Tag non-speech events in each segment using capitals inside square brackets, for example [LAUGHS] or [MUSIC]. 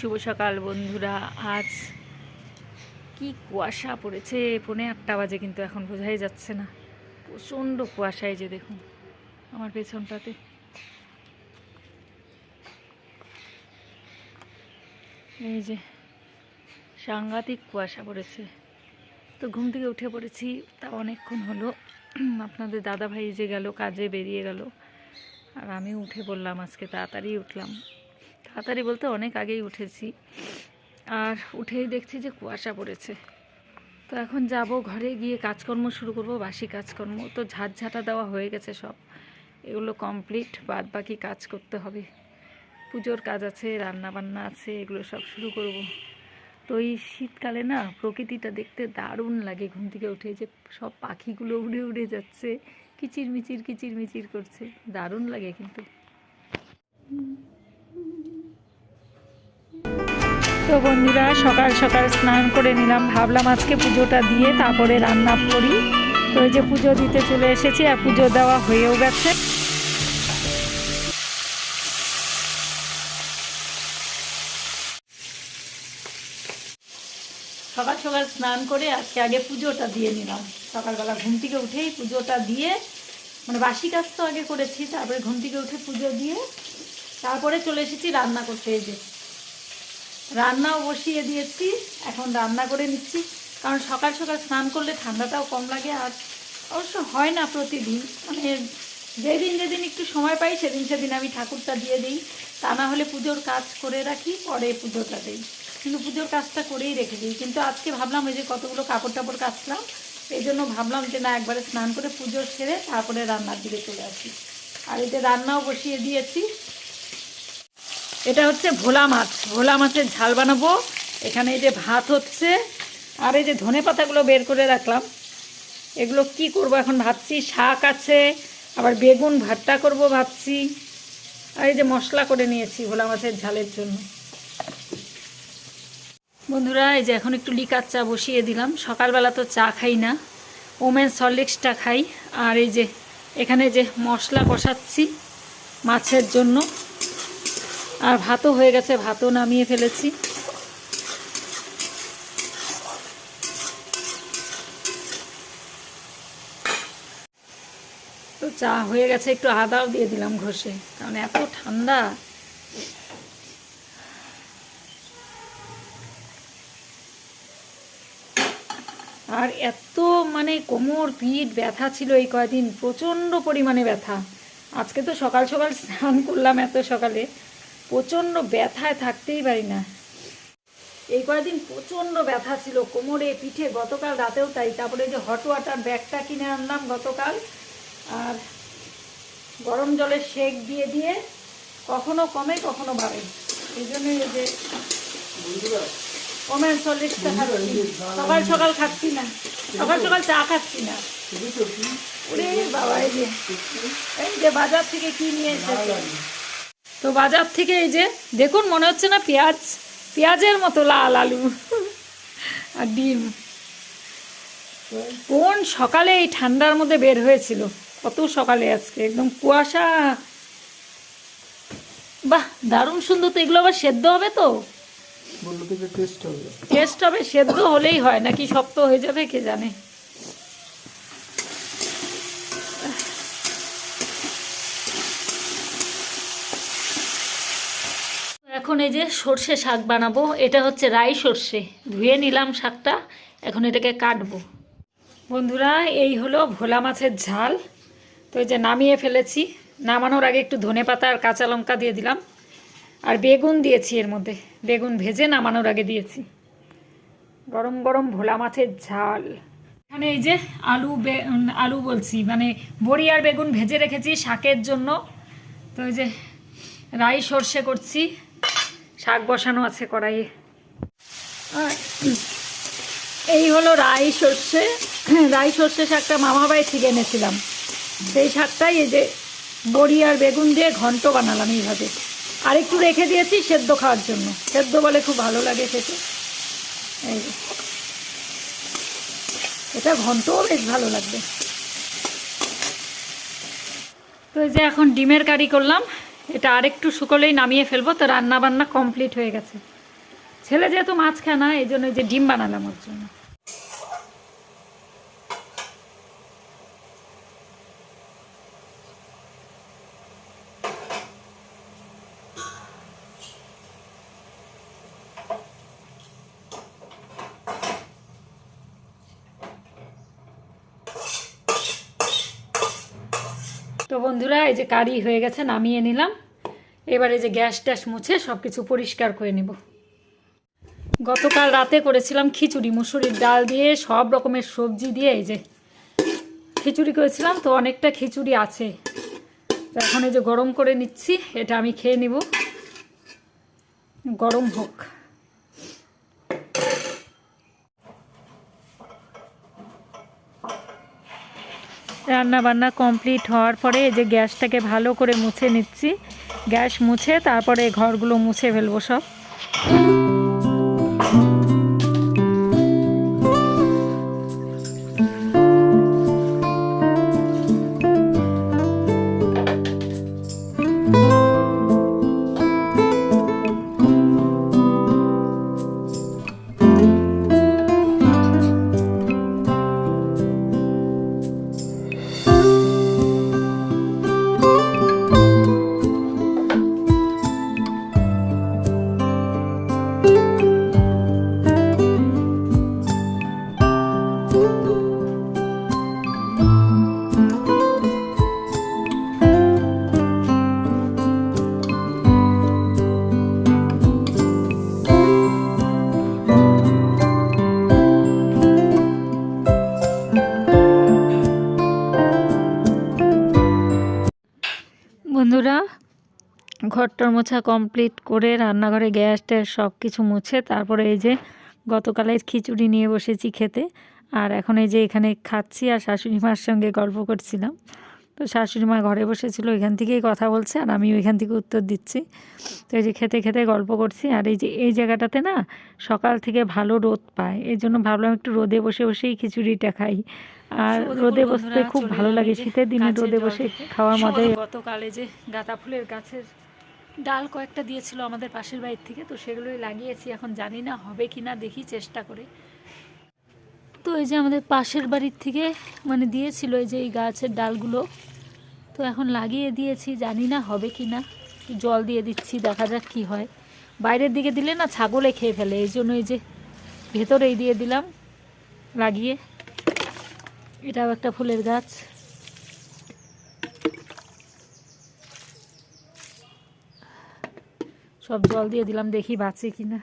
শুভ সকাল বন্ধুরা। আজ কি কুয়াশা পড়েছে? পৌনে আটটা বাজে কিন্তু এখন বোঝাই যাচ্ছে না। প্রচণ্ড কুয়াশায় যে দেখুন, আমার পেছনটাতে। এই যে সাংঘাতিক কুয়াশা পড়েছে। তো ঘুম থেকে উঠে পড়েছি, তা অনেকক্ষণ হলো। আপনাদের দাদা ভাই যে গেল, কাজে বেরিয়ে গেল। আর আমি উঠে পড়লাম, আজকে তাড়াতাড়ি উঠলাম। তাড়াতাড়ি বলতে অনেক আগেই উঠেছি। আর উঠেই দেখছি যে কুয়াশা পড়েছে। তো এখন যাব ঘরে গিয়ে কাজকর্ম শুরু করব, বাসি কাজকর্ম। তো ঝাঁটঝাঁটা দেওয়া হয়ে গেছে সব। এগুলো কমপ্লিট বাদ বাকি কাজ করতে হবে। পুজোর কাজ আছে রান্না বান্না আছে, এগুলো সব শুরু করব। তো এই শীতকালে না প্রকৃতিটা দেখতে দারুণ লাগে ঘুম থেকে উঠে। যে সব পাখিগুলো উড়ে উড়ে যাচ্ছে কিচির মিচির কিচির মিচির করছে। দারুণ লাগে কিন্তু। তো বন্ধুরা, সকাল সকাল স্নান করে নিলাম। ভাবলাম আজকে পুজোটা দিয়ে তারপরে রান্না করি। তো এই যে পুজো দিতে চলে এসেছি আর পুজো দেওয়া হয়েও গেছে। সকাল সকাল স্নান করে আজকে আগে পুজোটা দিয়ে নিলাম। সকালবেলা ঘুম থেকে উঠেই পুজোটা দিয়ে মানে বাসি কাজ তো আগে করেছি, তারপরে ঘুম থেকে উঠে পুজো দিয়ে তারপরে চলে এসেছি রান্না করতে যে রান্নাও বসিয়ে দিয়েছি, এখন রান্না করে নিচ্ছি। কারণ সকাল সকাল স্নান করলে ঠান্ডাটাও কম লাগে আর অবশ্য হয় না প্রতিদিন। মানে যেদিন যেদিন একটু সময় পাই, সেদিন সেদিন আমি ঠাকুরটা দিয়ে দিই। তা না হলে পুজোর কাজ করে রাখি, পরে পুজোটা দিই। কিন্তু পুজোর কাজটা করেই রেখে দিই। কিন্তু আজকে ভাবলাম ওই যে কতগুলো কাপড় টাপড় কাচলাম, এই জন্য ভাবলাম যে না, একবারে স্নান করে পুজো সেরে তারপরে রান্নার দিকে চলে আসি। আর যে রান্নাও বসিয়ে দিয়েছি। এটা হচ্ছে ভোলা মাছ। ভোলা মাছের ঝাল বানাবো। এখানে এই যে ভাত হচ্ছে, আর এই যে ধনে পাতাগুলো বের করে রাখলাম। এগুলো কি করব এখন ভাবছি? শাক আছে, আবার বেগুন ভর্তা করব ভাবছি। আর এই যে মশলা করে নিয়েছি ভোলা মাছের ঝালের জন্য। বন্ধুরা, এই যে এখন একটু লিকার চা বসিয়ে দিলাম। সকালবেলা তো চা খাই না। ওমেন সলিক্সটা খাই। আর এই যে এখানে যে মশলা কষাচ্ছি মাছের জন্য আর ভাতও হয়ে গেছে, ভাতও নামিয়ে ফেলেছি। তো চা হয়ে গেছে, একটু আদাও দিয়ে দিলাম ঘষে, কারণ এত ঠান্ডা। আর এত মানে কোমর, পিঠ ব্যথা ছিল এই কয়দিন, প্রচণ্ড পরিমাণে ব্যথা। আজকে তো সকাল সকাল স্নান করলাম এত সকালে। প্রচণ্ড ব্যথায় থাকতেই পারি না। এই কয়েকদিন প্রচণ্ড ব্যথা ছিল, কোমরে, পিঠে, গতকাল রাতেও তাই। তারপরে যে হট ওয়াটার ব্যাগটা কিনে আনলাম গতকাল। আর গরম জলে সেক দিয়ে দিয়ে কখনো কমে, কখনো বাড়ে। এই জন্যই এই যে কমেন সলিডসটা খাচ্ছি সকাল সকাল খাচ্ছি না, সকাল সকাল চা খাচ্ছি না। ওরে বাবা, এই যে এই যে বাজার থেকে কি নিয়ে এসেছে? তো বাজার থেকে এই যে দেখুন মনে হচ্ছে না পেঁয়াজ পেঁয়াজের মতো লাল আলু [LAUGHS] আর ডিম। কোন সকালে এই ঠান্ডার মধ্যে বের হয়েছিল? কত সকালে আজকে একদম কুয়াশা। বাহ দারুণ সুন্দর তো এগুলো আবার সেদ্ধ হবে তো? টেস্ট হবে। টেস্ট হবে সেদ্ধ হলেই হয় নাকি শক্ত হয়ে যাবে কে জানে? এখন এই যে সর্ষে শাক বানাবো, এটা হচ্ছে রাই সর্ষে। ধুয়ে নিলাম শাকটা, এখন এটাকে কাটবো। বন্ধুরা, এই হলো ভোলা মাছের ঝাল। তো এই যে নামিয়ে ফেলেছি, নামানোর আগে একটু ধনে পাতা আর কাঁচা লঙ্কা দিয়ে দিলাম। আর বেগুন দিয়েছি এর মধ্যে। বেগুন ভেজে নামানোর আগে দিয়েছি। গরম গরম ভোলা মাছের ঝাল। এখানে এই যে আলু আলু বলছি মানে বড়ি আর বেগুন ভেজে রেখেছি শাকের জন্য। তো এই যে রাই সর্ষে করছি। বসানো আছে কড়াইয়ে। এই হলো রাই সর্ষে। রাই সর্ষে শাকটা মামা বাড়ি থেকে এনেছিলাম। সেই শাকটাই এই যে বড়ি আর বেগুন দিয়ে ঘন্ট বানালাম এইভাবে। আর একটু রেখে দিয়েছি সেদ্ধ খাওয়ার জন্য। সেদ্ধ বলে খুব ভালো লাগে খেতে। এই এটা ঘন্টও বেশ ভালো লাগবে। তো এই যে এখন ডিমের কারি করলাম। এটা আরেকটু শুকলেই নামিয়ে ফেলব, তো রান্না বান্না কমপ্লিট হয়ে গেছে। ছেলে যেহেতু মাছ খায় না, এই জন্য যে ডিম বানালাম ওর জন্য। তো বন্ধুরা, এই যে কারি হয়ে গেছে, নামিয়ে নিলাম। এবারে যে গ্যাস ট্যাস মুছে সব কিছু পরিষ্কার করে নেব। গতকাল রাতে করেছিলাম খিচুড়ি, মুসুরির ডাল দিয়ে সব রকমের সবজি দিয়ে এই যে খিচুড়ি করেছিলাম, তো অনেকটা খিচুড়ি আছে। এখন এই যে গরম করে নিচ্ছি, এটা আমি খেয়ে নিব। গরম হোক। রান্না বান্না কমপ্লিট হওয়ার পরে এই যে গ্যাসটাকে ভালো করে মুছে নিচ্ছি। গ্যাস মুছে তারপরে ঘরগুলো মুছে ফেলব সব। ঘরটার মোছা কমপ্লিট করে রান্নাঘরে গ্যাস ট্যাস সব কিছু মুছে তারপরে এই যে গতকালের খিচুড়ি নিয়ে বসেছি খেতে। আর এখন এই যে এখানে খাচ্ছি আর শাশুড়ি মার সঙ্গে গল্প করছিলাম। তো শাশুড়ি মা ঘরে বসেছিল এখান থেকেই কথা বলছে আর আমি ওইখান থেকে উত্তর দিচ্ছি। তো এই যে খেতে খেতে গল্প করছি আর এই যে এই জায়গাটাতে না সকাল থেকে ভালো রোদ পায়। এই জন্য ভাবলাম একটু রোদে বসে বসেই খিচুড়িটা খাই। আর রোদে বসতে খুব ভালো লাগে শীতের দিনে রোদে বসে খাওয়ার মজাই গতকালে যে গাঁদা ফুলের গাছের ডাল কয়েকটা দিয়েছিল আমাদের পাশের বাড়ির থেকে, তো সেগুলোই লাগিয়েছি, এখন জানি না হবে কি না দেখি চেষ্টা করে। তো এই যে আমাদের পাশের বাড়ির থেকে মানে দিয়েছিল এই যে এই গাছের ডালগুলো, তো এখন লাগিয়ে দিয়েছি, জানি না হবে কি না জল দিয়ে দিচ্ছি, দেখা যাক কি হয়। বাইরের দিকে দিলে না ছাগলে খেয়ে ফেলে, এই জন্য এই যে ভেতরেই দিয়ে দিলাম, লাগিয়ে। এটাও একটা ফুলের গাছ। সব জল দিয়ে দিলাম দেখি বাঁচে কিনা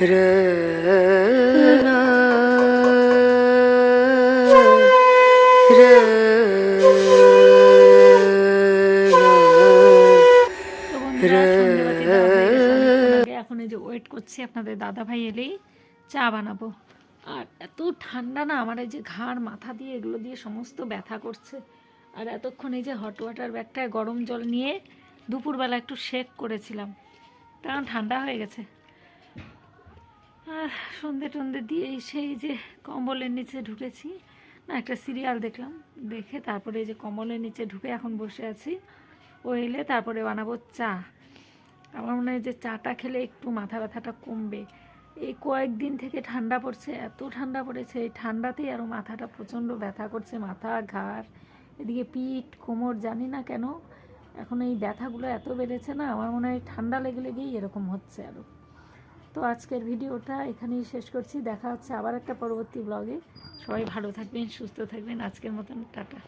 তো এখন এই যে ওয়েট করছি, আপনাদের দাদা ভাই এলেই চা বানাবো। আর এত ঠান্ডা না, আমার এই যে ঘাড়, মাথা দিয়ে এগুলো দিয়ে সমস্ত ব্যথা করছে। আর এতক্ষণ এই যে হট ওয়াটার ব্যাগটায় গরম জল নিয়ে দুপুরবেলা একটু শেক করেছিলাম। কারণ ঠান্ডা হয়ে গেছে। আর সন্ধে টন্ধে দিয়ে সেই যে কম্বলের নিচে ঢুকেছি। না, একটা সিরিয়াল দেখলাম। দেখে তারপরে এই যে কম্বলের নিচে ঢুকে এখন বসে আছি। ও এলে তারপরে বানাবো চা। আমার মনে হয় যে চাটা খেলে একটু মাথা ব্যথাটা কমবে। এই কয়েকদিন থেকে ঠান্ডা পড়ছে, এত ঠান্ডা পড়েছে, এই ঠান্ডাতেই আরও মাথাটা প্রচণ্ড ব্যথা করছে, মাথা, ঘাড়, এদিকে পিঠ, কোমর, জানি না কেন। এখন এই ব্যথাগুলো এত বেড়েছে না, আমার মনে হয় ঠান্ডা লেগে লেগেই এরকম হচ্ছে আরও তো আজকের ভিডিওটা এখানেই শেষ করছি, দেখা হচ্ছে আবার একটা পরবর্তী ব্লগে সবাই ভালো থাকবেন, সুস্থ থাকবেন, আজকের মতন টাটা।